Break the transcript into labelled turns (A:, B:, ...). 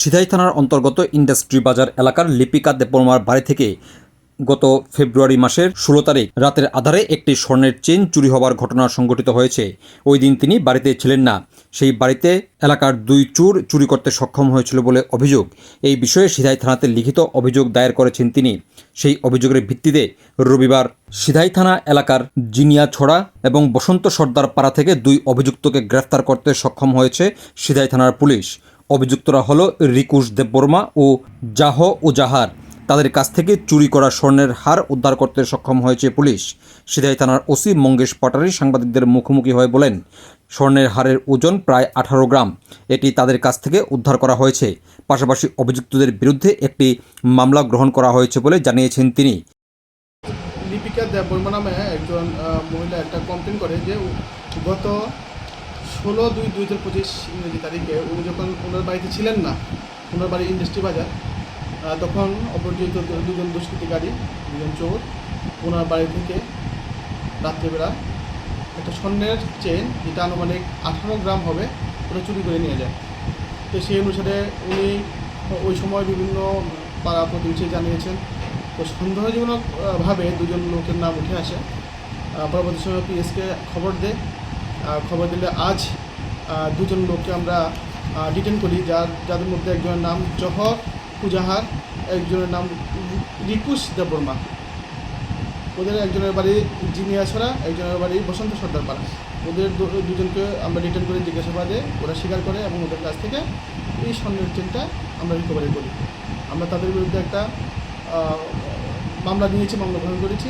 A: সিধাই থানার অন্তর্গত ইন্ডাস্ট্রি বাজার এলাকার লিপিকা দেববর্মার বাড়ি থেকে গত ফেব্রুয়ারি মাসের ষোলো তারিখ রাতের আধারে একটি স্বর্ণের চেন চুরি হওয়ার ঘটনা সংঘটিত হয়েছে। ওই দিন তিনি বাড়িতে ছিলেন না। সেই বাড়িতে এলাকার দুই চোর চুরি করতে সক্ষম হয়েছিল বলে অভিযোগ। এই বিষয়ে সিধাই থানাতে লিখিত অভিযোগ দায়ের করেছেন তিনি। সেই অভিযোগের ভিত্তিতে রবিবার সিধাই থানা এলাকার জিনিয়া ছড়া এবং বসন্ত সর্দার পাড়া থেকে দুই অভিযুক্তকে গ্রেফতার করতে সক্ষম হয়েছে সিধাই থানার পুলিশ। অভিযুক্তরা হলো রিকুশ দেববর্মা ও জাহ ও জাহার তাদের কাছ থেকে চুরি করা স্বর্ণের হার উদ্ধার করতে সক্ষম হয়েছে পুলিশ। সিধাই থানার ওসি মঙ্গেশ পাটারি সাংবাদিকদের মুখোমুখি হয়ে বলেন, স্বর্ণের হারের ওজন প্রায় আঠারো গ্রাম। এটি তাদের কাছ থেকে উদ্ধার করা হয়েছে। পাশাপাশি অভিযুক্তদের বিরুদ্ধে একটি মামলা গ্রহণ করা হয়েছে বলে জানিয়েছেন তিনি।
B: লিপিকা দেববর্মা নামে একজন মহিলা একটা কমপ্লেন করে যে গত ষোলো দুই দুই হাজার পঁচিশ ইংরেজি তারিখে উনি যখন ওনার বাড়িতে ছিলেন না ওনার বাড়ি ইন্ডাস্ট্রি বাজার তখন অপরিচিত দুজন দুষ্কৃতিকারী দুজন চোর ওনার বাড়ি থেকে রাত্রেবেলা একটা স্বর্ণের চেন যেটা আনুমানিক আঠারো গ্রাম হবে ওটা চুরি করে নিয়ে যায়। তো সেই অনুসারে উনি ওই সময় বিভিন্ন পাড়া প্রতিবেশী জানিয়েছেন তো সন্দেহজনক আহ, ভাবে দুজন লোকের নাম উঠে আসে। পরবর্তী সময় পিএসকে খবর দেয় খবর দিলে আজ দুজন লোককে আমরা ডিটেন করি, যার, যাদের মধ্যে একজনের নাম জহর পুজাহার একজনের নাম রিকুশ দেববর্মা। ওদের একজনের বাড়ি জিনিয়াছড়া একজনের বাড়ি বসন্ত সর্দার পাড়া। ওদের দুজনকে আমরা রিটার্ন করে জিজ্ঞাসাবাদে ওরা স্বীকার করে এবং ওদের কাছ থেকে এই স্বর্ণের চেনটা আমরা রিকভারি করি। আমরা তাদের বিরুদ্ধে একটা মামলা নিয়েছি, মামলা গ্রহণ করেছি।